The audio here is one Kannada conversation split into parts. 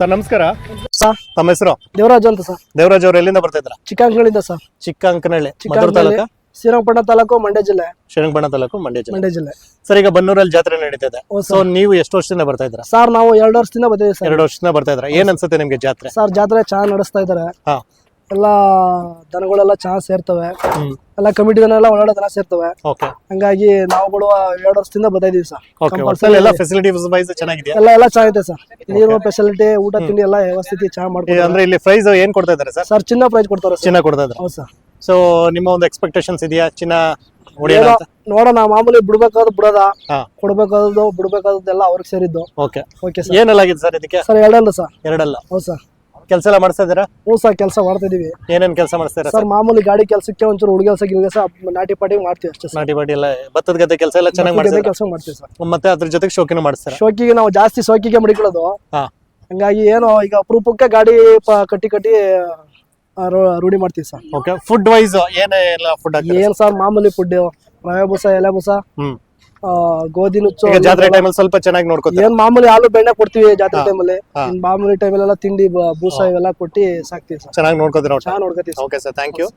ಸರ್ ನಮಸ್ಕಾರ. ಸರ್. ತಮ್ಮ ಹೆಸರು? ದೇವರಾಜ್ ಅಂತ ಸರ್. ದೇವರಾಜ್ ಅವ್ರು ಎಲ್ಲಿಂದ ಬರ್ತಾ ಇದ್ರ ಚಿಕ್ಕಂಕಳಿಂದ ಸರ್. ಚಿಕ್ಕ ಅಂಕನಹಳ್ಳಿ ತಾಲೂಕ? ಶ್ರೀರಂಗಪಟ್ಟಣ ತಾಲೂಕು ಮಂಡ್ಯ ಜಿಲ್ಲೆ. ಶ್ರೀರಂಗಪಟ್ಟಣ ತಾಲೂಕು ಮಂಡ್ಯ ಜಿಲ್ಲೆ. ಮಂಡ್ಯ ಜಿಲ್ಲೆ. ಸರ್ ಈಗ ಬನ್ನೂರಲ್ಲಿ ಜಾತ್ರೆ ನಡೀತಿದೆ ಇದೆ. ಸೊ ನೀವು ಎಷ್ಟು ವರ್ಷದಿಂದ ಬರ್ತಾ ಇದ್ರ ಸರ್ ನಾವು ಎರಡು ವರ್ಷದಿಂದ ಬರ್ತಾ ಸರ್. ಎರಡು ವರ್ಷದಿಂದ ಬರ್ತಾ ಇದ್ರ ಏನ್ ಅನ್ಸುತ್ತೆ ನಿಮ್ಗೆ ಜಾತ್ರೆ? ಸರ್ ಜಾತ್ರೆ ಚೆನ್ನಾಗಿ ನಡೆಸ್ತಾ ಇದ್ದಾರೆ. ಹಾ. ಎಲ್ಲ ದನಗಳೆಲ್ಲ ಚೆನ್ನಾಗಿ ಸೇರ್ತವೆ. ಎಲ್ಲ ಕಮಿಟಿ ದನ ಎಲ್ಲ ಒಳ್ಳೆ ದನ ಸೇರ್ತವೆ. ಓಕೆ. ಹಂಗಾಗಿ ನಾವುಗಳು ಎರಡು ವರ್ಷದಿಂದ ಬರ್ತಾ ಇದೀವಿ ಸರ್. ಓಕೆ ಎಲ್ಲ ಫೆಸಿಲಿಟಿ ವೈಸ್ ಚೆನ್ನಾಗಿದೆ ಎಲ್ಲ ಎಲ್ಲ ಚೆನ್ನಾಗಿದೆ ಸರ್. ನೀರು ಫೆಸಿಲಿಟಿ ಊಟ ತಿಂಡಿ ಎಲ್ಲ ವ್ಯವಸ್ಥಿತಿ ಚೆನ್ನಾಗಿ ಈ ಮಾಡ್ಕೊಡ್ತಾರೆ. ಅಂದ್ರೆ ಇಲ್ಲಿ ಪ್ರೈಸ್ ಏನ್ ಕೊಡ್ತಾ ಇದ್ದಾರೆ ಸರ್? ಸರ್ ಚಿನ್ನ ಪ್ರೈಸ್ ಕೊಡ್ತಾರೆ ಸರ್. ಚಿನ್ನ ಕೊಡ್ತಾ ಇದ್ರ ಹೌದು ಸರ್. ಸೊ ನಿಮ್ಮ ಒಂದು ಎಕ್ಸ್ಪೆಕ್ಟೇಷನ್ಸ್ ಇದೆಯಾ? ಚಿನ್ನ ಹೊಡಿಯೋಣ ಅಂತ? ನೋಡೋಣ ಮಾಮೂಲಿ ಬಿಡ್ಬೇಕಾದ್ರು ಬಿಡೋದ? ಹಾ. ಕೊಡ್ಬೇಕಾದ್ದು ಎಲ್ಲ ಅವ್ರಿಗೆ ಸೇರಿದ್ದು. ಓಕೆ. Okay sir. ಏನೆಲ್ಲ ಆಗಿದೆ ಸರ್ ಇದಕ್ಕೆ? ಸರ್ ಎರಡಲ್ಲ ಸರ್. ಎರಡಲ್ಲ. ಹೌದು ಸರ್. ಕೆಲಸ ಎಲ್ಲ ಮಾಡ್ತಾ ಇದ್ದೀರಾ? ಹ್ಞೂ ಸರ್ ಕೆಲಸ ಮಾಡ್ತಿದೀವಿ ಏನೇನ್ ಕೆಲಸ ಮಾಡಿಸ್ತೀರಾ ಸರ್ ಮಾಮೂಲಿ ಗಾಡಿ ಕೆಲಸಕ್ಕೆ ಒಂಚೂರು ಹುಡುಗಲ್ಸ ಗಿಲ್ಗಸ ನಾಟಿ ಪಾಟಿ ಮಾಡ್ತೀವಿ ಅಷ್ಟೇ ಸರ್. ನಾಟಿ ಪಾಟಿ ಎಲ್ಲ ಭತ್ತದ ಗದ್ದೆ ಕೆಲಸ ಎಲ್ಲ ಚೆನ್ನಾಗಿ ಮಾಡ್ತೀವಿ ಕೆಲಸ ಮಾಡ್ತೀವಿ ಸರ್. ಮತ್ತೆ ಅದ್ರ ಜೊತೆಗೆ ಶೋಕಿನ ಮಾಡ್ತಾರೆ ಶೋಕಿಗೆ ನಾವು ಜಾಸ್ತಿ ಶೋಕಿಗೆ ಮಡಿಕೊಳ್ಳೋದು. ಹಾ. ಹಂಗಾಗಿ ಏನು ಈಗ ಅಪರೂಪಕ್ಕೆ ಗಾಡಿ ಪ- ಕಟ್ಟಿ ಕಟ್ಟಿ ಆ, ರೂ- ರೂಢಿ ಮಾಡ್ತೀವಿ ಸರ್. ಓಕೆ ಫುಡ್ ವೈಸ್ ಏನೇ ಎಲ್ಲ ಫುಡ್ ಏನ್ ಸರ್? ಮಾಮೂಲಿ ಫುಡ್ ರವೆ ಬೂಸ ಎಲೆ ಬೂಸ ಹ್ಮ್. ಗೋಧಿ ನುಚ್ಚು ಈಗ ಜಾತ್ರೆ ಟೈಮಲ್ಲಿ ಸ್ವಲ್ಪ ಚೆನ್ನಾಗಿ ನೋಡ್ಕೊತೀವಿ ಏನ್ ಮಾಮೂಲಿ ಹಾಲು ಬೆಣ್ಣೆ ಕೊಡ್ತೀವಿ ಜಾತ್ರೆ ಟೈಮಲ್ಲಿ ಮಾಮೂಲಿ ಮಾಮೂಲಿ ಟೈಮಲ್ಲೆಲ್ಲ ತಿಂಡಿ ಭೂಸ ಬೂಸ ಇವೆಲ್ಲ ಕೊಟ್ಟು ಸಾಕ್ತೀವಿ ಸರ್. ಚೆನ್ನಾಗಿ ನೋಡ್ಕೊತೀವಿ ನಾವು ಚೆನ್ನಾಗಿ ನೋಡ್ಕೊತೀವಿ sir. Okay sir thank you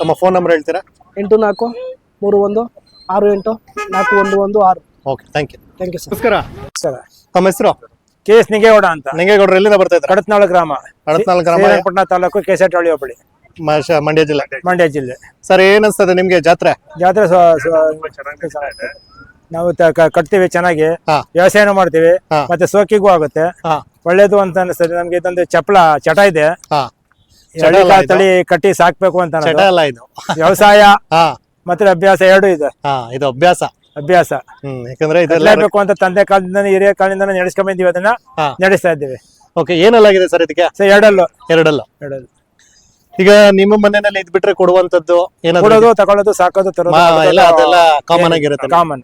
ತಮ್ಮ ಫೋನ್ ನಂಬರ್ ಹೇಳ್ತೀರಾ? ಎಂಟು ನಾಲ್ಕು ಮೂರು ಒಂದು ಆರು ಎಂಟು ನಾಲ್ಕು ಒಂದು ಒಂದು ಆರು. Okay thank you thank you sir ನಮಸ್ಕಾರ. ಸರ್. ತಮ್ಮ ಹೆಸರು? ಕೆ ಎಸ್ ನಿಂಗೇಗೌಡ ಅಂತ. ನಿಂಗೇಗೌಡರು ಎಲ್ಲಿಂದ ಬರ್ತಾ ಇದ್ದಾರೆ? ಕಡತ್ನಾಳ ಗ್ರಾಮ. ಕಡತ್ನಾಳ ಗ್ರಾಮ ಶ್ರೀರಂಗಪಟ್ಟಣ ತಾಲೂಕು ಕೆ ಹೋಬಳಿ. ಮಂಡ್ಯ ಜಿಲ್ಲೆ. ಮಂಡ್ಯ ಜಿಲ್ಲೆ. ಸರ್ ಏನ್ ಅನ್ಸ್ತದೆ ನಿಮ್ಗೆ ಜಾತ್ರೆ? ಜಾತ್ರೆ ನಾವು ತ- ಕ- ಕಟ್ತೀವಿ ಚೆನ್ನಾಗಿ ಹಾ. ವ್ಯವಸಾಯನೂ ಮಾಡ್ತೀವಿ ಹಾ. ಮತ್ತೆ ಸೋಕಿಗೂ ಆಗುತ್ತೆ. ಹಾ. ಒಳ್ಳೇದು ಅಂತ ಅನಿಸ್ತದೆ. ನಮ್ಗೆ ಇದೊಂದು ಚಪ್ಪಲ ಚಟ ಇದೆ. ಹಾ. ತಳಿ ಕಟ್ಟಿ ಸಾಕ್ಬೇಕು ಅಂತ ಅನ್ನೋದು. ಚಟ ಇದು. ವ್ಯವಸಾಯ ಹಾ. ಮತ್ತೆ ಅಭ್ಯಾಸ ಎರಡು ಇದೆ. ಹಾ ಇದು ಅಭ್ಯಾಸ. ಅಭ್ಯಾಸ. ಹ್ಮ್ ಯಾಕಂದ್ರೆ ಇದೆಲ್ಲ ಕಟ್ಲೇಬೇಕು ಅಂತ ತಂದೆ ಕಾಲದಿಂದ ಹಿರಿಯ ಕಾಲದಿಂದ ನಡೆಸ್ಕೊಂಡ್ ಬಂದೀವಿ ಅದನ್ನ. ಹಾ. ನಡೆಸ್ತಾ ಇದ್ದೀವಿ. ಓಕೆ ಏನೆಲ್ಲ ಆಗಿದೆ ಸರ್ ಇದಕ್ಕೆ? ಸೊ ಎರಡಲ್ಲೂ. ಎರಡಲ್ಲ. ಎರಡಲ್ಲೂ. ಈಗ ನಿಮ್ಮ ಮನೆಯಲ್ಲಿ ಇದ್ ಬಿಟ್ರೆ ಕೊಡುವಂತದ್ದು ಏನಾದ್ರು ಕೊಡೋದು ತಗೊಳ್ಳೋದು ಸಾಕೋದು ತರೋದು ಮಾ- ಎಲ್ಲ ಅದೆಲ್ಲ ಕಾಮನ್ ಆಗಿರುತ್ತೆ ಕಾಮನ್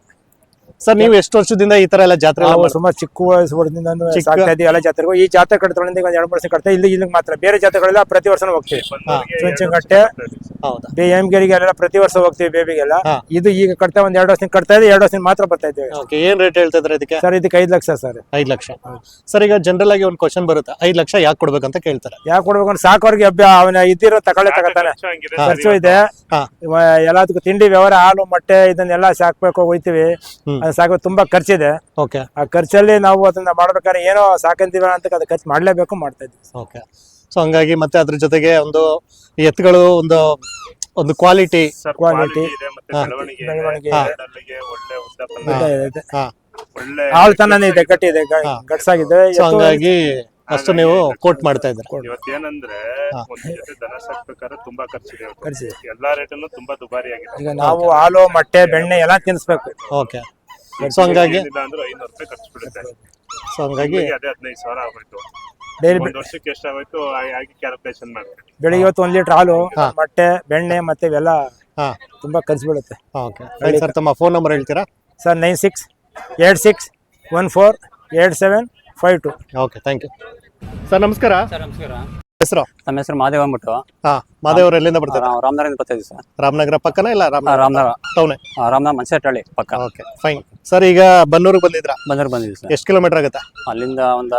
ಸರ್ ನೀವು ಎಷ್ಟು ವರ್ಷದಿಂದ ಈ ತರ ಎಲ್ಲ ಜಾತ್ರೆ ನಾವು ಸುಮಾರು ಚಿಕ್ಕ ವಯಸ್ಸಿಂದ ಸಾಕ್ತಾ ಇದ್ದೀವಿ. ಎಲ್ಲ ಜಾತ್ರೆಗೂ. ಈ ಜಾತ್ರೆ ಕಡೆ ಒಂದ್ ಎರಡು ವರ್ಷ ಕಟ್ತಾ ಇಲ್ಲಿ ಇಲ್ಲಿ ಮಾತ್ರ. ಬೇರೆ ಜಾತ್ರೆಗಳೆಲ್ಲ ಪ್ರತಿ ವರ್ಷ ಹೋಗ್ತೀವಿ ಚುಂಚನಕಟ್ಟೆ ಪ್ರತಿ ವರ್ಷ ಹೋಗ್ತೀವಿ ಬೇಬಿಗೆಲ್ಲ. ಇದು ಈಗ ಕಟ್ತಾ ಒಂದ್ ಎರಡು ವರ್ಷದಿಂದ ಕಟ್ತಾ ಇದೆ ಎರಡು ವರ್ಷದಿಂದ ಮಾತ್ರ ಬರ್ತಾ ಇದ್ದೀವಿ. ಓಕೆ ಏನ್ ರೇಟ್ ಹೇಳ್ತಾ ಇದ್ರೆ ಇದಕ್ಕೆ? ಸರ್ ಇದಕ್ಕೆ ಐದು ಲಕ್ಷ ಸರ್ ಐದ್ ಲಕ್ಷ. ಸರ್ ಈಗ ಜನರಲ್ ಆಗಿ ಒಂದು ಕ್ವಶನ್ ಬರುತ್ತೆ. ಐದ್ ಲಕ್ಷ ಯಾಕೆ ಕೊಡ್ಬೇಕಂತ ಕೇಳ್ತಾರೆ. ಯಾಕೆ ಕೊಡ್ಬೇಕು ಅಂದ್ರೆ ಸಾಕೋರ್ಗೆ ಅಭ್ಯ ಅವನ ಇದ್ದಿರೋ ತಗೊಳ್ಳೆ ತಗೋತಾನೆ ಖರ್ಚು ಇದೆ. ಎಲ್ಲದಕ್ಕೂ ತಿಂಡಿ ವ್ಯವಹಾರ ಹಾಲು ಮೊಟ್ಟೆ ಇದನ್ನೆಲ್ಲ ಸಾಕ್ಬೇಕು ಹೋಯ್ತಿವಿ ಸಾಕೋ ತುಂಬಾ ಖರ್ಚಿದೆ. ಓಕೆ ಆ ಖರ್ಚಲ್ಲಿ ನಾವು ಅದನ್ನ ಮಾಡ್ಬೇಕಾದ್ರೆ ಏನೋ ಸಾಕಂತೀವ ಅಂತ ಅದು ಖರ್ಚು ಮಾಡ್ಲೇಬೇಕು ಮಾಡ್ತಾ ಇದ್ವಿ. ಓಕೆ ಸೊ ಹಂಗಾಗಿ ಮತ್ತೆ ಅದ್ರ ಜೊತೆಗೆ ಒಂದು ಎತ್ತುಗಳು ಒಂದು ಒಂದು ಕ್ವಾಲಿಟಿ ಕ್ವಾಲಿಟಿ ಬೆಳವಣಿಗೆ ಒಳ್ಳೆ ಉದ್ದಪ್ಪನ ಇದೆ, ಗಟ್ಟಿದೆ. ಗಟ್ಸಾಗಿದೆ. ಸೊ ಹಂಗಾಗಿ ಅಷ್ಟು ನೀವು ಕೋಟ್ ಮಾಡ್ತಾ ಇದ್ದಾರೆ. ಇವತ್ತೇನಂದ್ರೆ ಹಾ. ಒಂದ್ ಜೊತೆ ದನ ಸಾಕ್ಬೇಕಾದ್ರೆ ತುಂಬಾ ಖರ್ಚಿದೆ ಖರ್ಚಿದೆ. ಎಲ್ಲಾ ರೇಟನ್ನು ತುಂಬಾ ದುಬಾರಿ ಆಗಿದೆ ಈಗ ನಾವು ಹಾಲು ಮೊಟ್ಟೆ ಬೆಣ್ಣೆ ಎಲ್ಲ ತಿನ್ನಿಸ್ಬೇಕು ಓಕೆ ಸೊ ಹಂಗಾಗಿ ಏನಿಲ್ಲ ಅಂದ್ರೆ ಐನೂರು ರೂಪಾಯಿ ಖರ್ಚು ಬಿಡುತ್ತೆ. ಸೊ ಹಂಗಾಗಿ ತಿಂಗ್ಳಿಗೆ ಅದೇ ಹದಿನೈದು ಸಾವಿರ ಆಗೋಯ್ತು. ಡೈಲಿ ಒಂದ್ ವರ್ಷಕ್ಕೆ ಎಷ್ಟಾಗೋಯ್ತು ಆ- ಹಾಗೆ ಕ್ಯಾಲ್ಕುಲೇಷನ್ ಇವತ್ತು ಬೆಳಿಗ್ಗೆ ಒಂದ್ ಲೀಟರ್ ಹಾಲು ಮೊಟ್ಟೆ ಬೆಣ್ಣೆ ಮತ್ತೆ ಇವೆಲ್ಲ ಹಾ. ತುಂಬಾ ಖರ್ಚು ಬೀಳುತ್ತೆ ಓಕೆ ಸರ್ ತಮ್ಮ ಫೋನ್ ನಂಬರ್ ಹೇಳ್ತೀರಾ? Sir nine six eight six one four eight seven five two. Okay thank you sir ನಮಸ್ಕಾರ. ಸರ್ ನಮಸ್ಕಾರ. ಹೆಸರು? ನಮ್ಮ ಹೆಸರು ಮಾದೇವ್ ಅಂದ್ಬಿಟ್ಟು. ಹಾ ಮಾದೇವ್ರು ಎಲ್ಲಿಂದ ಬರ್ತಾರೆ? ನಾವು ರಾಮನಗರದಿಂದ ಬರ್ತಾ ಇದ್ದೀವಿ ಸರ್. ರಾಮನಗರ ಪಕ್ಕನ ಇಲ್ಲ ರಾಮ ರಾಮನಗರ ಟೌನ್? ಆ, ರಾಮನಗರ ಮನ್ಸೇಟಳ್ಳಿ ಪಕ್ಕ. Okay fine. ಸರ್ ಈಗ ಬನ್ನೂರಿಗೆ ಬಂದಿದ್ರಾ? ಬನ್ನೂರ್ ಬಂದಿದ್ದೀವಿ ಸರ್. ಎಷ್ಟು ಕಿಲೋಮೀಟರ್ ಆಗುತ್ತೆ? ಅಲ್ಲಿಂದ ಒಂದು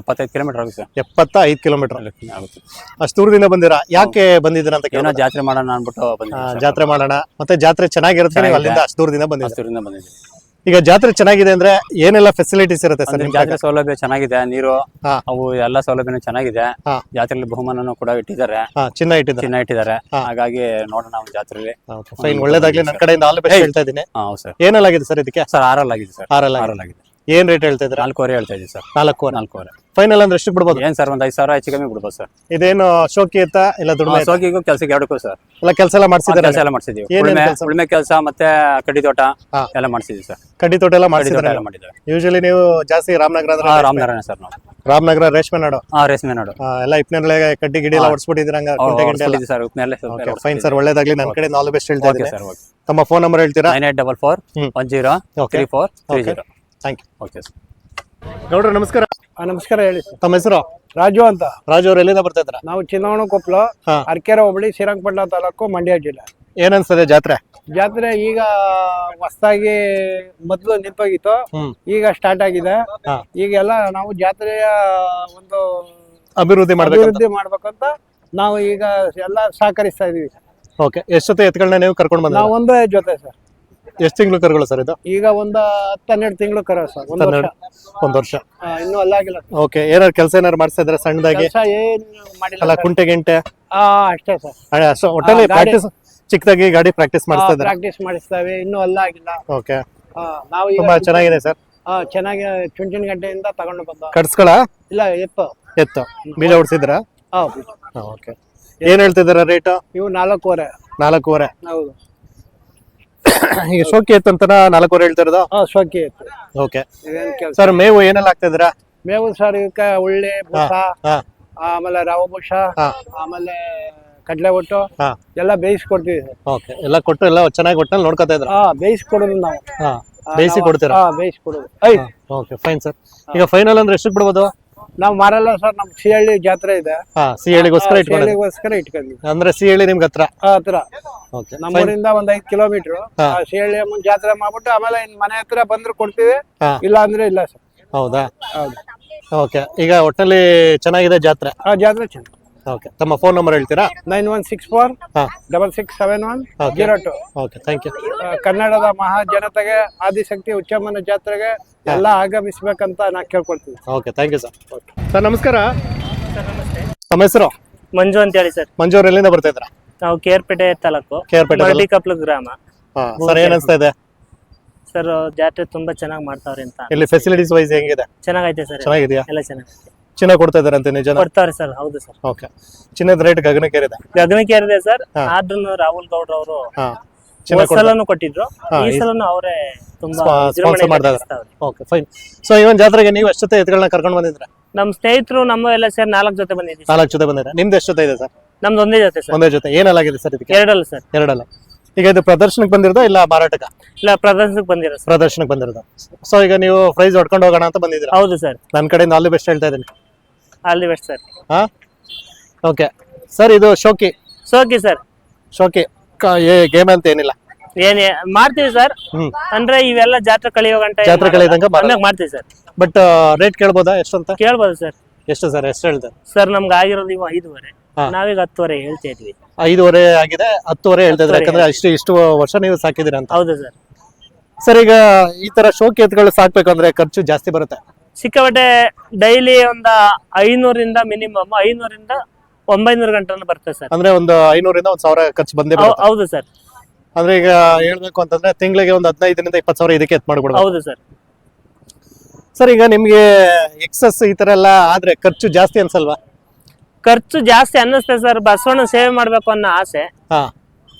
ಎಪ್ಪತ್ತೈದು ಕಿಲೋಮೀಟರ್ ಆಗುತ್ತೆ ಸರ್. ಎಪ್ಪತ್ತ ಐದು ಕಿಲೋಮೀಟರ್. ಅಲ್ಲಿ ಆಗುತ್ತೆ. ಅಷ್ಟು ದೂರದಿಂದ ಬಂದಿರ? ಯಾಕೆ ಬಂದಿದ್ದೀರಾ ಅಂತ ಏನೋ ಕೇಳೋಣ. ಜಾತ್ರೆ ಮಾಡೋಣ ಅಂದ್ಬಿಟ್ಟು ಬಂದಿದ್ದೀವಿ ಜಾತ್ರೆ ಮಾಡೋಣ. ಮತ್ತೆ ಜಾತ್ರೆ ಚೆನ್ನಾಗಿರುತ್ತೆ ನೀವು ಅಲ್ಲಿಂದ ಅಷ್ಟು ದೂರದಿಂದ ಬಂದಿದ್ದೀರಾ? ಬಂದಿದ್ರಿ ಬಂದಿದ್ದೀವಿ. ಈಗ ಜಾತ್ರೆ ಚೆನ್ನಾಗಿದೆ ಅಂದ್ರೆ ಏನೆಲ್ಲ ಫೆಸಿಲಿಟೀಸ್ ಇರುತ್ತೆ ಸರ್ ನಿಮ್ ಜಾತ್ರೆ ಸೌಲಭ್ಯ ಚೆನ್ನಾಗಿದೆ ನೀರು. ಅವು ಎಲ್ಲಾ ಸೌಲಭ್ಯನೂ ಚೆನ್ನಾಗಿದೆ. ಜಾತ್ರೆಲಿ ಜಾತ್ರೆಯಲ್ಲಿ ಬಹುಮಾನನೂ ಕೂಡ ಇಟ್ಟಿದ್ದಾರೆ. ಚಿನ್ನ ಇಟ್ಟಿದ್ದಾರೆ. ಚಿನ್ನ ಇಟ್ಟಿದ್ದಾರೆ. ಹಾಗಾಗಿ ನೋಡೋಣ ನಾವು ಜಾತ್ರೆಯಲ್ಲಿ ಫೈನ್ ಒಳ್ಳೇದಾಗ್ಲಿ. ನನ್ನ ಕಡೆಯಿಂದ ಆಲ್ ಬೆಸ್ಟ್ ಹೇಳ್ತಾ ಇದ್ದೀನಿ. ಸರ್. ಏನೆಲ್ಲ ಆಗಿದೆ ಸರ್ ಇದಕ್ಕೆ? ಸರ್ ಆರಲ್ಲಾಗಿದೆ ಸರ್. ಆರಲ್ಲ ಆರಲ್ಲಿ ಆಗಿದೆ ಏನ್ ರೇಟ್ ಹೇಳ್ತಾ ಇದ್ದಾರೆ? ನಾಲ್ಕೂವರೆ ಹೇಳ್ತಾ ಇದ್ದೀವಿ ಸರ್. ನಾಲ್ಕು ನಾಲ್ಕೂವರೆ. ಫೈನಲ್ ಅಂದ್ರೆ ಎಷ್ಟು ಬಿಡ್ಬೋದು? ಏನ್ ಸರ್ ಒಂದ್ ಐದು ಸಾವಿರ ಹೆಚ್ಚು ಕಮ್ಮಿ ಬಿಡ್ಬೋದು ಸರ್. ಇದೇನು ಶೋಕಿ ಇತ್ತ ಇಲ್ಲ ದುಡ್ಡು ಎತ್ತ? ಕೆಲ್ಸಕ್ಕೆ ಕೆಲಸಕ್ಕೆ ಎರಡಕ್ಕೂ ಸರ್. ಎಲ್ಲ ಕೆಲಸ ಎಲ್ಲ ಮಾಡಿಸಿದ್ರೆ ಕೆಲಸ ಎಲ್ಲ ಮಾಡ್ಸಿದೀವಿ ಏನೇನ್ ಉಳ್ಮೆ ಕೆಲ್ಸ? ಉಳ್ಮೆ ಕೆಲಸ ಮತ್ತೆ ಕಡ್ಡಿ ತೋಟ ಹಾ. ಎಲ್ಲ ಮಾಡ್ಸಿದೀವಿ ಸರ್. ಕಡ್ಡಿ ತೋಟ ಎಲ್ಲ ಕಡ್ಡಿ ತೋಟ ಮಾಡ್ಸಿದಾರೆ ಎಲ್ಲ ಮಾಡಿದ್ದೇವೆ. ಯೂಶಲಿ ನೀವು ಜಾಸ್ತಿ ರಾಮನಗರ ಅಂದ್ರೆ ಹಾ ರಾಮನಾರಾಯಣ ಸರ್ ನಾವು. ರಾಮನಗರ ರೇಷ್ಮೆ ನಾಡು? ಹಾ ರೇಷ್ಮೆ ನಾಡು. ಆ, ಎಲ್ಲ ಇಪ್ಪನೇ ಕಡ್ಡಿ ಗಿಡಿ ಎಲ್ಲ ಹೊಡ್ಸ್ಬಿಟ್ಟಿದ್ರ ಹಂಗ? ಕುಂಟೆ ಗಿಂಟೆ ಎಲ್ಲ? ಸರ್ ಮೇಲೆ ಓಕೆ ಫೈನ್ ಸರ್ ಒಳ್ಳೇದಾಗ್ಲಿ. ನನ್ನ ಕಡೆ ಆಲ್ ಬೆಸ್ಟ್ ಹೇಳ್ತಾ ಓಕೆ ಇದ್ದೀನಿ ಸರ್ ಓಕೆ ತಮ್ಮ ಫೋನ್ ನಂಬರ್ ಹೇಳ್ತೀರಾ? Nine eight double four hmm. One zero Okay. Three four three Okay. Zero thank you okay sir ಗೌಡ್ರ ನಮಸ್ಕಾರ. ನಮಸ್ಕಾರ ಹೇಳಿ. ಸರ್ ತಮ್ಮ ಹೆಸರು? ರಾಜು ಅಂತ. ರಾಜು ಅವ್ರು ಎಲ್ಲಿಂದ ಬರ್ತಾ ಇದ್ರ ನಾವು ಚಿನ್ನವಣ ಕೊಪ್ಪಳ ಹಾ. ಅರಕೆರೆ ಹೋಬಳಿ ಶ್ರೀರಂಗಪಟ್ಟಣ ತಾಲೂಕು ಮಂಡ್ಯ ಜಿಲ್ಲೆ. ಏನ್ ಅನ್ಸ್ತದೆ ಜಾತ್ರೆ? ಜಾತ್ರೆ ಈಗ ಹೊಸದಾಗಿ ಮೊದಲು ನಿಂತೋಗಿತ್ತು. ಹ್ಮ್. ಈಗ ಸ್ಟಾರ್ಟ್ ಆಗಿದೆ. ಈಗ ಈಗೆಲ್ಲ ನಾವು ಜಾತ್ರೆಯ ಒಂದು ಅಭಿವೃದ್ಧಿ ಮಾಡ್ಬೇಕಂತ? ಅಭಿವೃದ್ಧಿ ಮಾಡ್ಬೇಕಂತ ನಾವು ಈಗ ಎಲ್ಲ ಸಹಕರಿಸ್ತಾ ಇದೀವಿ. ಓಕೆ ಎಷ್ಟು ಜೊತೆ ಎತ್ಗಳನ್ನ ನೀವು ಕರ್ಕೊಂಡು ಬಂದ ನಾವು ಒಂದೇ ಜೊತೆ ಸರ್ ಎಷ್ಟು ತಿಂಗಳು ಕರುಗಳು ಸರ್ ಇದು? ಈಗ ಒಂದು ಹತ್ತು ಹನ್ನೆರಡು ತಿಂಗಳು ಕರ ಸರ್ ಒಂದು ವರ್ಷ. ಒಂದ್ ವರ್ಷ. ಆ, ಇನ್ನೂ ಅಲ್ಲಾಗಿಲ್ಲ ಓಕೆ ಏನಾದ್ರು ಕೆಲಸ ಏನಾರು ಮಾಡಿಸ್ತಾ ಇದ್ರೆ ಸಣ್ಣದಾಗಿ? ಕೆಲಸ ಏನು ಮಾಡಿಲ್ಲ ಅಲ್ಲ ಕುಂಟೆ ಗಿಂಟೆ? ಆ ಅಷ್ಟೇ ಸರ್. ಅಷ್ಟು ಒಟ್ಟಲ್ಲಿ ಗಾಡಿ- ಪ್ರಾಕ್ಟೀಸ್ ಚಿಕ್ಕದಾಗಿ ಗಾಡಿ ಪ್ರಾಕ್ಟೀಸ್ ಮಾಡಿಸ್ತಾ ಇದ್ದಾರೆ? ಪ್ರಾಕ್ಟೀಸ್ ಮಾಡಿಸ್ತೇವೆ ಇನ್ನೂ ಅಲ್ಲಾಗಿಲ್ಲ ಓಕೆ ಆ, ನಾವು ಈಗ ತುಂಬಾ ಚೆನ್ನಾಗಿದೆ ಸರ್. ಆ, ಚೆನ್ನಾಗಿ ಚುಂಚಿನ ಗಡ್ಡೆಯಿಂದ ತಗೊಂಡು ಬಂದ. ಕಡ್ಸ್ಕೊಳ ಇಲ್ಲ ಎಪ್ಪ ಎತ್ತು. ಬೀಜ ಹೊಡ್ಸಿದ್ರ ಓಕೆ. ಏನ್ ಹೇಳ್ತಿದಾರ ರೇಟ್ ಇವು ನಾಲ್ಕೂವರೆ. ನಾಲ್ಕೂವರೆ. ಹೌದು. ಈಗ ಶೋಕಿ ಎತ್ತು ಅಂತ ನಾಲ್ಕೂವರೆ ಹೇಳ್ತಿರೋದು? ಹಾ ಶೋಕಿ ಇತ್ತು ಓಕೆ. ಇದೇನ್ ಕೆಲಸ? ಸರ್ ಮೇವು ಏನೆಲ್ಲ ಹಾಕ್ತಿದ್ದೀರಾ? ಮೇವು ಸರ್ ಇದಕ್ಕೆ ಉಳ್ಳಿ ಹಾ ಆಮೇಲೆ ರವ ಭೂಷ ಹಾ. ಆಮೇಲೆ ಕಡಲೆ ಒಟ್ಟು ಹಾ. ಎಲ್ಲ ಬೇಯಿಸ್ಕೊಡ್ತೀವಿ ಸರ್. ಓಕೆ. ಎಲ್ಲ ಕೊಟ್ಟು ಎಲ್ಲ ಚೆನ್ನಾಗಿ ಒಟ್ಟಲ್ಲಿ ನೋಡ್ಕೊತಾ ಇದ್ರ ಹಾ ಬೇಯಿಸ್ಕೊಡೋದು ನಾವು. ಹಾ. ಬೇಯಿಸಿ ಕೊಡ್ತೀರಾ? ಹಾ ಬೇಯಿಸ್ಕೊಡೋದು ಐ. Okay fine sir. ಈಗ ಫೈನಲ್ ಅಂದ್ರೆ ಎಷ್ಟು ಬಿಡ್ಬೋದು? ನಾವು ಮಾರಲ್ಲ ಸರ್ ನಮ್ ಸಿಹಳ್ಳಿ ಜಾತ್ರೆ ಇದೆ. ಹಾ ಸಿಹಳ್ಳಿಗೋಸ್ಕರ ಇಟ್ಕೊಂಡು ಸಿಹಳ್ಳಿಗೋಸ್ಕರ ಇಟ್ಕೊಂಡ್ವಿ ಅಂದ್ರೆ ಸಿಹಳ್ಳಿ ನಿಮ್ಗೆ ಹತ್ರ? ಆ ಹತ್ರ. ಓಕೆ ನಮ್ಮೂರಿಂದ ಒಂದ್ ಐದ್ ಕಿಲೋಮೀಟರ್. ಹಾ. ಸಿಹಳ್ಳಿ ಅಮ್ಮನ್ ಜಾತ್ರೆ ಮಾಡ್ಬಿಟ್ಟು ಆಮೇಲೆ ಇನ್ ಮನೆ ಹತ್ರ ಬಂದ್ರು ಕೊಡ್ತೀವಿ. ಹಾ. ಇಲ್ಲ ಅಂದ್ರೆ ಇಲ್ಲ ಸರ್. ಹೌದಾ? ಹೌದು. ಓಕೆ ಈಗ ಒಟ್ಟಲ್ಲಿ ಚೆನ್ನಾಗಿದೆ ಜಾತ್ರೆ? ಆ ಜಾತ್ರೆ ಚೆನ್ನಾಗಿ ಓಕೆ ತಮ್ಮ ಫೋನ್ ನಂಬರ್ ಹೇಳ್ತೀರಾ? ನೈನ್ ಒನ್ ಸಿಕ್ಸ್ ಫೋರ್ ಹಾ. Double six seven one Okay. Zero two. Okay thank you ಕನ್ನಡದ ಮಹಾ ಜನತೆಗೆ ಆದಿಶಕ್ತಿ ಉಚ್ಚಮ್ಮನ ಜಾತ್ರೆಗೆ ಎಲ್ಲ ಆಗಮಿಸ್ಬೇಕಂತ ನಾ ಕೇಳ್ಕೊಳ್ತೀನಿ. Okay thank you sir sir ನಮಸ್ಕಾರ ತಮ್ಮ ಹೆಸರು? ಮಂಜು ಅಂತ ಹೇಳಿ ಸರ್. ಮಂಜು ಅವ್ರ ಎಲ್ಲಿಂದ ಬರ್ತಾ ಇದ್ರ ನಾವು ಕೇರ್ಪೇಟೆ ತಾಲೂಕು. ಕೇರ್ಪೇಟೆ ಮರಡಿಕಪ್ಲು ಗ್ರಾಮ. ಹಾ ಸರ್ ಏನ್ ಅನ್ಸ್ತಾ ಇದೆ? ಸರ್ ಜಾತ್ರೆ ತುಂಬಾ ಚೆನ್ನಾಗಿ ಮಾಡ್ತಾವ್ರೆ ಅಂತ. ಇಲ್ಲಿ ಫೆಸಿಲಿಟೀಸ್ ವೈಸ್ ಹೆಂಗಿದೆ? ಚೆನ್ನಾಗೈತೆ ಸರ್. ಚೆನ್ನಾಗಿದೆಯಾ? ಎಲ್ಲ ಚೆನ್ನಾಗೈತೆ. ಚಿನ್ನ ಕೊಡ್ತಾ ಇದಾರಂತೆ ನಿಜ ಕೊಡ್ತಾರೆ ಸರ್ ಹೌದು ಸರ್. ಓಕೆ. ಚಿನ್ನದ ರೇಟ್ ಗಗನಕ್ಕೇರಿದೆ? ಗಗನಕ್ಕೇರಿದೆ ಸರ್. ಆದ್ರೂ ರಾಹುಲ್ ಗೌಡ್ರ ಅವರು ಸಲನು ಕೊಟ್ಟಿದ್ರು. ಈ ಈ- ಸಲನು ಅವರೇ ತುಂಬಾ ಸ್ಪಾ- ವಿಜೃಂಭಣೆಯಿಂದ sponsor ಮಾಡ್ದಾಗ. ಓಕೆ ಫೈನ್ ಸೊ ಇವನ್ ಜಾತ್ರೆಗೆ ನೀವು ಎಷ್ಟು ಜೊತೆ ಎತ್ಗಳನ್ನ ಕರ್ಕೊಂಡು ಬಂದಿದ್ರ ನಮ್ ಸ್ನೇಹಿತರು ನಮ್ಮ ಎಲ್ಲ ಸೇರಿ ನಾಲ್ಕು ಜೊತೆ ಬಂದಿದ್ದೀವಿ ನಾಲ್ಕು ಜೊತೆ ಬಂದಿರ ನಿಮ್ದು ಎಷ್ಟು ಜೊತೆ ಇದೆ ಸರ್? ನಮ್ದು ಒಂದೇ ಜೊತೆ ಸರ್. ಒಂದೇ ಜೊತೆ. ಏನೆಲ್ಲಾಗಿದೆ ಸರ್ ಇದಕ್ಕೆ? ಎರಡಲ್ಲ ಸರ್. ಎರಡಲ್ಲ. ಈಗ ಇದು ಪ್ರದರ್ಶನಕ್ಕೆ ಬಂದಿರೋದಾ ಇಲ್ಲ ಮಾರಾಟಕ ಇಲ್ಲ ಪ್ರದರ್ಶನಕ್ಕೆ ಬಂದಿರೋ ಸರ್. ಪ್ರದರ್ಶನಕ್ಕೆ ಬಂದಿರೋದು? ಸೊ ಈಗ ನೀವು ಪ್ರೈಸ್ ಹೊಡ್ಕೊಂಡು ಹೋಗೋಣ ಅಂತ ಬಂದಿದ್ದೀರಾ? ಹೌದು ಸರ್. ನನ್ನ ಕಡೆಯಿಂದ ಆಲ್ ದಿ ಬೆಸ್ಟ್ ಹೇಳ್ತಾ ಇದ್ದೀನಿ. All the best sir. ಹಾ? ಓಕೆ ಸರ್ ಇದು ಶೋಕಿ. ಸೋಕಿ ಸರ್. ಶೋಕಿ. ಗೇಮ್ ಅಂತ ಏನಿಲ್ಲ. ಏನಿ ಮಾಡ್ತೀವಿ ಸರ್. ಹ್ಮ್. ಅಂದ್ರೆ ಇವೆಲ್ಲ ಜಾತ್ರೆ ಕಳಿಯೋ ಗಂಟೆ ಜಾತ್ರೆ ಕಳೆಯೋತನಕ ಮಾಡಲ್ಲ. ಮಾಡ್ತೀವಿ ಸರ್. ಬಟ್ ರೇಟ್ ಕೇಳ್ಬೋದಾ ಎಷ್ಟು ಅಂತ ಕೇಳ್ಬೋದು ಸರ್. ಎಷ್ಟು ಸರ್? ಎಷ್ಟು ಹೇಳ್ದೆ? ಸರ್ ನಮ್ಗೆ ಆಗಿರೋದು ಇವ ಐದುವರೆ. ಹಾ. ನಾವೀಗ ಹತ್ತುವರೆ ಹೇಳ್ತಾ ಇದ್ವಿ. ಐದುವರೆ ಆಗಿದೆ ಹತ್ತುವರೆ ಹೇಳ್ತಿದ್ರೆ ಇದ್ರೆ ಯಾಕಂದ್ರೆ ಇಷ್ಟು ಇಷ್ಟು ವರ್ಷ ನೀವು ಸಾಕಿದ್ದೀರಾ ಅಂತ. ಹೌದು ಸರ್. ಸರ್ ಈಗ ಈ ತರ ಶೋಕಿ ಸಾಕ್ಬೇಕು ಅಂದ್ರೆ ಖರ್ಚು ಜಾಸ್ತಿ ಬರುತ್ತೆ. ಸಿಕ್ಕಾಪಟ್ಟೆ ಡೈಲಿ ಒಂದ ಐನೂರಿಂದ ಮಿನಿಮಮ್ ಐನೂರಿಂದ ಒಂಬೈನೂರು ಗಂಟೆ ಬರ್ತದೆ ಸರ್. ಅಂದ್ರೆ ಒಂದು ಐನೂರಿಂದ ಒಂದ್ ಸಾವಿರ ಖರ್ಚು ಬಂದೇ ಹೌ- ಬರುತ್ತೆ. ಹೌದು ಸರ್. ಅಂದ್ರೆ ಈಗ ಹೇಳ್ಬೇಕು ಅಂತಂದ್ರೆ ತಿಂಗಳಿಗೆ ಒಂದು ಹದಿನೈದರಿಂದ ಇಪ್ಪತ್ತು ಸಾವಿರ ಇದಕ್ಕೆ ಎತ್ ಮಾಡ್ಕೊಡ್ಬೋದು ಹೌದು ಸರ್. ಸರ್ ಈಗ ನಿಮ್ಗೆ ಎಕ್ಸಸ್ ಈ ತರ ಎಲ್ಲ ಆದ್ರೆ ಖರ್ಚು ಜಾಸ್ತಿ ಅನ್ಸಲ್ವಾ? ಖರ್ಚು ಜಾಸ್ತಿ ಅನ್ನಿಸ್ತದೆ ಸರ್. ಬಸವಣ್ಣ ಸೇವೆ ಮಾಡ್ಬೇಕು ಅನ್ನೋ ಆಸೆ. ಹಾ.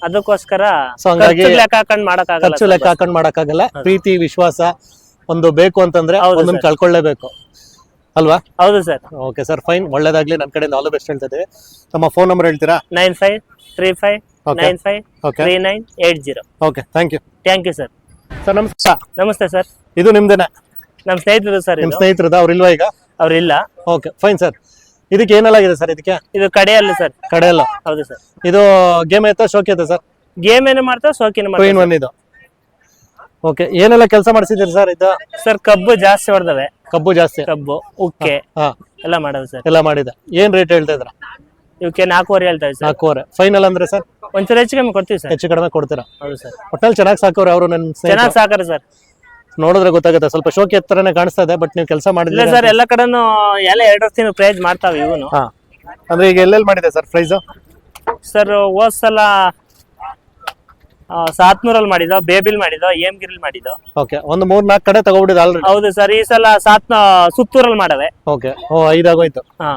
ಅದಕ್ಕೋಸ್ಕರ So ಹಂಗಾಗಿ ಖರ್ಚು ಲೆಕ್ಕ ಹಾಕೊಂಡ್ ಮಾಡಕ್ಕಾಗಲ್ಲ ಖರ್ಚು ಲೆಕ್ಕ ಹಾಕೊಂಡ್ ಮಾಡಕ್ಕಾಗಲ್ಲ. ಪ್ರೀತಿ ವಿಶ್ವಾಸ ಒಂದು ಬೇಕು ಅಂತಂದ್ರೆ ಹೌದು ಒಂದೊಂದು sir. ಕಳ್ಕೊಳ್ಳೇಬೇಕು. ಅಲ್ವಾ? ಹೌದು ಸರ್. Okay sir fine. ಒಳ್ಳೇದಾಗ್ಲಿ. ನನ್ನ ಕಡೆಯಿಂದ ಆಲ್ ದ ಬೆಸ್ಟ್ ಹೇಳ್ತಾ ಇದ್ದೀವಿ. ತಮ್ಮ ಫೋನ್ ನಂಬರ್ ಹೇಳ್ತೀರಾ? Nine five three five Okay. Nine five okay three nine eight zero. Okay thank you thank you sir sir ನಮಸ್ತೆ. ನಮಸ್ತೆ ಸರ್ ಇದು ನಿಮ್ದೇನಾ? ನಮ್ಮ ಸ್ನೇಹಿತರು ಸರ್ ನಿಮ್ ಇದು. ಸ್ನೇಹಿತರದ? ಅವ್ರಿಲ್ವಾ ಈಗ? ಅವ್ರಿಲ್ಲ. ಓಕೆ ಫೈನ್ ಸರ್ ಇದಕ್ಕೆ ಏನಲ್ಲಾಗಿದೆ ಸರ್ ಇದಕ್ಕೆ? ಇದು ಕಡೆಯಲ್ಲ ಸರ್ ಕಡೆ ಎಲ್ಲ ಹೌದು ಸರ್ ಇದು ಗೇಮ್ ಐತಾ ಶೋಕಿ ಐತಾ ಸರ್ ಗೇಮ್ ಏನು ಮಾಡ್ತಾ ಶೋಕಿನ ಟೂ ಇನ್ ಮಾಡ್ತಾವ ಒನ್ ಇದು. ಓಕೆ ಏನೆಲ್ಲ ಕೆಲಸ ಮಾಡಿಸಿದಿರಿ ಸರ್ ಇದು? ಸರ್ ಕಬ್ಬು ಜಾಸ್ತಿ ಹೊಡೆದವೆ ಕಬ್ಬು ಜಾಸ್ತಿ? ಕಬ್ಬು ಉಕ್ಕೆ ಹಾ ಎಲ್ಲ ಮಾಡೋದು ಸರ್. ಎಲ್ಲ ಮಾಡಿದೆ ಏನ್ ರೇಟ್ ಹೇಳ್ತಾ ಇದ್ರ ಇವಕ್ಕೆ ನಾಲ್ಕೂವರೆ ಹೇಳ್ತಾ ಸರ್. ನಾಲ್ಕೂವರೆ. ಫೈನಲ್ ಅಂದ್ರೆ ಸರ್? ಒಂಚೂರು ಹೆಚ್ಚು ಕಮ್ಮಿ ಕೊಡ್ತೀವಿ ಸರ್. ಹೆಚ್ಚು ಕಡಿಮೆ ಕೊಡ್ತೀರಾ? ಹೌದು ಸರ್. ಒಟ್ಟಲ್ಲಿ ಚೆನ್ನಾಗಿ ಸಾಕೋರು ಅವರು ನನ್ನ ಸ್ನೇಹಿತರು. ಚೆನ್ನಾಗಿ ಸಾಕಾರ ಸರ್. ನೋಡಿದ್ರೆ ಗೊತ್ತಾಗುತ್ತೆ. ಸ್ವಲ್ಪ ಶೋಕಿ ಎತ್ತರನೇ ಕಾಣಿಸ್ತಾ ಇದೆ ಬಟ್ ನೀವು ಕೆಲಸ ಇಲ್ಲ ಮಾಡಿದ್ರೆ ಸರ್ ಎಲ್ಲ ಕಡೆನೂ ಎಲ್ಲ ಎರಡು ತಿಂಗಳು ಪ್ರೈಸ್ ಮಾಡ್ತಾವೆ ಇವನು. ಹಾ. ಅಂದ್ರೆ ಈಗ ಎಲ್ಲೆಲ್ಲಿ ಮಾಡಿದೆ ಸರ್ ಪ್ರೈಸ್ ಸರ್ ಹೋದ್ ಸಲ ಸಾತ್ನೂರಲ್ಲಿ ಮಾಡಿದೋ ಬೇಬಿಲ್ ಮಾಡಿದೋ ಏಮಗಿರಿಲ್ ಮಾಡಿದೋ. ಓಕೆ ಒಂದು ಮೂರ್ ನಾಲ್ಕು ಕಡೆ ತಗೊಬಿಟ್ಟಿದೆ ಆಲ್ರೆಡಿ ಹೌದು ಸರ್ ಈ ಸಲ ಸಾತ್ ಸುತ್ತೂರಲ್ಲಿ ಮಾಡವೆ. ಓಕೆ ಓ ಐದಾಗೋಯ್ತು. ಹಾ.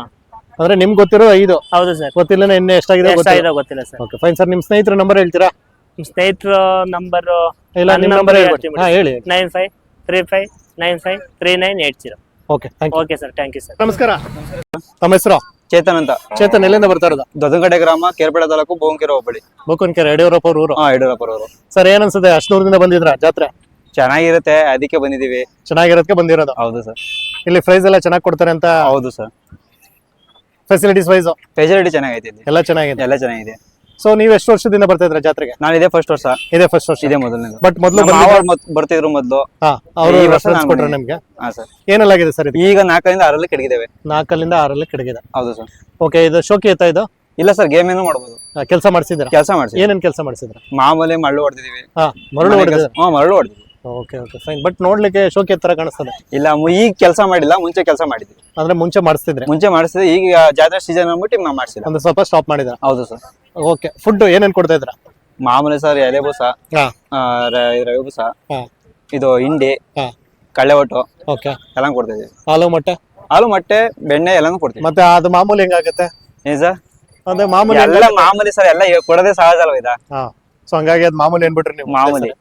ಅಂದ್ರೆ ನಿಮ್ಗೆ ಗೊತ್ತಿರೋ ಐದು. ಹೌದು ಸರ್. ಗೊತ್ತಿಲ್ಲ ಇನ್ನೇ ಎಷ್ಟಾಗಿದೆ ಗೊತ್ತಿಲ್ಲ? ಗೊತ್ತಿಲ್ಲ ಸರ್. ಓಕೆ ಫೈನ್ ಸರ್ ನಿಮ್ ಸ್ನೇಹಿತರ ನಂಬರ್ ಹೇಳ್ತೀರಾ? ನಿಮ್ ಸ್ನೇಹಿತರ ನಂಬರ್ ಇಲ್ಲ ನಿಮ್ ನಂಬರ್ ಹೇಳ್ಬಿಡಿ ಹಾ ಹೇಳಿ nine five three five nine five three nine eight zero okay okay sir thank you sir ನಮಸ್ಕಾರ. ತಮ್ಮ ಹೆಸರು? ಚೇತನ್ ಅಂತ. ಚೇತನ್ ಎಲ್ಲಿಂದ ಬರ್ತಾ ಇರೋದು? ದೊಡ್ಡಗಡೆ ಗ್ರಾಮ ಕೇರ್ಪೇಟೆ ತಾಲೂಕು ಬೋಂಕೆರೆ ಹೋಬಳಿ. ಬೋಕನ್ಕೆರೆ ಯಡಿಯೂರಪ್ಪ ಅವ್ರ ಊರು. ಹಾ ಯಡಿಯೂರಪ್ಪ ಅವರು ಸರ್ ಏನ್ ಅನ್ಸುತ್ತೆ ಅಷ್ಟು ದೂರದಿಂದ ಬಂದಿದ್ರ ಜಾತ್ರೆ? ಚೆನ್ನಾಗಿರುತ್ತೆ ಅದಕ್ಕೆ ಬಂದಿದೀವಿ ಚೆನ್ನಾಗಿರೋದಕ್ಕೆ ಬಂದಿರೋದು? ಹೌದು ಸರ್. ಇಲ್ಲಿ ಪ್ರೈಸ್ ಎಲ್ಲ ಚೆನ್ನಾಗಿ ಕೊಡ್ತಾರೆ ಅಂತ? ಹೌದು ಸರ್. ಫೆಸಿಲಿಟೀಸ್ ವೈಸ್ ಫೆಸಿಲಿಟಿ ಚೆನ್ನಾಗೈತೆ ಇಲ್ಲಿ. ಎಲ್ಲ ಚೆನ್ನಾಗಿದೆ. ಎಲ್ಲ ಚೆನ್ನಾಗಿದೆ. ಸೊ ನೀವು ಎಷ್ಟು ವರ್ಷದಿಂದ ಬರ್ತಾ ಇದ್ರ ಜಾತ್ರೆಗೆ? ನಾನು ಇದೇ ಫಸ್ಟ್ ವರ್ಷ. ಇದೇ ಫಸ್ಟ್ ವರ್ಷ. ಇದೇ ಮೊದಲನೇ ಬಟ್ ಮೊದಲು ನಮ್ಮ ಮಾವ ಮೊದ್- ಬರ್ತಿದ್ರು ಮೊದಲು. ಹಾ ಅವರು ಈ ವರ್ಷ ರೆಫರೆನ್ಸ್ ನಾನು ಕೊಟ್ರೆ ಬಂದಿದ್ದೀನಿ. ನಿಮ್ಗೆ? ಹಾ ಸರ್ ಏನೆಲ್ಲಾಗಿದೆ ಸರ್ ಇದು? ಈಗ ನಾಲ್ಕರಿಂದ ಆರಲ್ಲಿ ಕೆಡಗಿದ್ದೇವೆ. ನಾಲ್ಕರಿಂದ ಆರಲ್ಲಿ ಕೆಡಗಿದೆ. ಹೌದು ಸರ್ ಓಕೆ ಇದು ಶೋಕಿ ಎತ್ತ ಇದು? ಇಲ್ಲ ಸರ್ ಗೇಮ್ ಏನೂ ಮಾಡ್ಬೋದು. ಕೆಲಸ ಮಾಡಿಸಿದ್ರ ಕೆಲಸ ಮಾಡ್ಸಿ ಏನೇನ್ ಕೆಲಸ ಮಾಡಿಸಿದ್ರ ಮಾಮೂಲಿ ಮರಳು ಹೊಡೆದಿದೀವಿ ಹಾ ಮರಳು ಹೊಡೆದಿದ್ರ ಹಾ ಮರಳು ಹೊಡೆದಿದ್ವಿ ಓಕೆ ಓಕೆ ಫೈನ್ ಬಟ್ ನೋಡ್ಲಿಕ್ಕೆ ಶೋಕಿ ತರ ಕಾಣಿಸ್ತದೆ. ಇಲ್ಲ ಮು- ಈಗ ಕೆಲಸ ಮಾಡಿಲ್ಲ ಮುಂಚೆ ಕೆಲಸ ಮಾಡಿದ್ವಿ. ಅಂದ್ರೆ ಮುಂಚೆ ಮಾಡಿಸ್ತಿದ್ರೆ? ಮುಂಚೆ ಮಾಡಿಸಿದ್ರೆ ಈಗ ಜಾತ್ರೆ ಸೀಸನ್ ಅಂದ್ಬಿಟ್ಟು ನಾವು ಮಾಡಿಸಿಲ್ಲ. ಅಂದ್ರೆ ಸ್ವಲ್ಪ ಸ್ಟಾಪ್ ಮಾಡಿದ್ರ ಹೌದು ಸರ್ ಓಕೆ ಫುಡ್ ಏನೇನ್ ಕೊಡ್ತಾ ಇದ್ರ ಮಾಮೂಲಿ ಸರ್ ಎಲೆ ಬೂಸ ಹಾ. ಆ, ರ- ರವೆ ಬೂಸ ಹಾ. ಇದು ಹಿಂಡಿ ಹಾ. ಕಳ್ಳೆ ಒಟ್ಟು ಓಕೆ ಎಲ್ಲ ಕೊಡ್ತಾ ಇದೀವಿ ಹಾಲು ಮೊಟ್ಟೆ? ಹಾಲು ಮೊಟ್ಟೆ ಬೆಣ್ಣೆ ಎಲ್ಲಾನು ಕೊಡ್ತೀವಿ. ಮತ್ತೆ ಅದು ಮಾಮೂಲಿ ಹೆಂಗಾಗತ್ತೆ? ಏನ್ ಸರ್? ಅದೇ ಮಾಮೂಲಿ ಎಲ್ಲ ಮಾಮೂಲಿ ಸರ್ ಎಲ್ಲ ಕೊಡೋದೇ ಸಹಜ ಅಲ್ವಾ ಇದ? ಹಾ. ಸೊ ಹಂಗಾಗಿ ಅದು ಮಾಮೂಲಿ ಏನ್ಬಿಟ್ರಿ ನೀವು ಮಾಮೂಲಿ.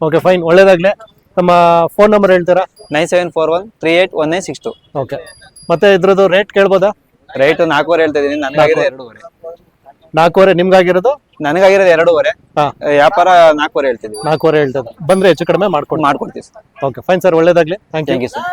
ಓಕೆ ಫೈನ್ ಒಳ್ಳೇದಾಗ್ಲಿ. ನಮ್ಮ ಫೋನ್ ನಂಬರ್ ಹೇಳ್ತೀರಾ? Nine seven four one three eight one nine six two. Okay ಮತ್ತೆ ಇದ್ರದ್ದು ರೇಟ್ ಕೇಳ್ಬೋದಾ? ರೇಟ್ ನಾಲ್ಕೂವರೆ ಹೇಳ್ತಾ ಇದೀನಿ ಎರಡೂವರೆ. ನಾಲ್ಕೂವರೆ ನಿಮ್ಗಾಗಿರೋದು? ನನಗಾಗಿರೋದು ಎರಡೂವರೆ. ಹಾ. ವ್ಯಾಪಾರ ನಾಲ್ಕೂವರೆ ಹೇಳ್ತೀನಿ ನಾಲ್ಕೂವರೆ ಹೇಳ್ತದೆ. ಬಂದ್ರೆ ಹೆಚ್ಚು ಕಡಿಮೆ ಮಾಡ್ಕೊಂಡು ಮಾಡ್ಕೊಡ್ತೀವಿ ಸರ್. ಓಕೆ ಫೈನ್ ಸರ್ ಒಳ್ಳೇದಾಗ್ಲಿ. Thank you thank you sir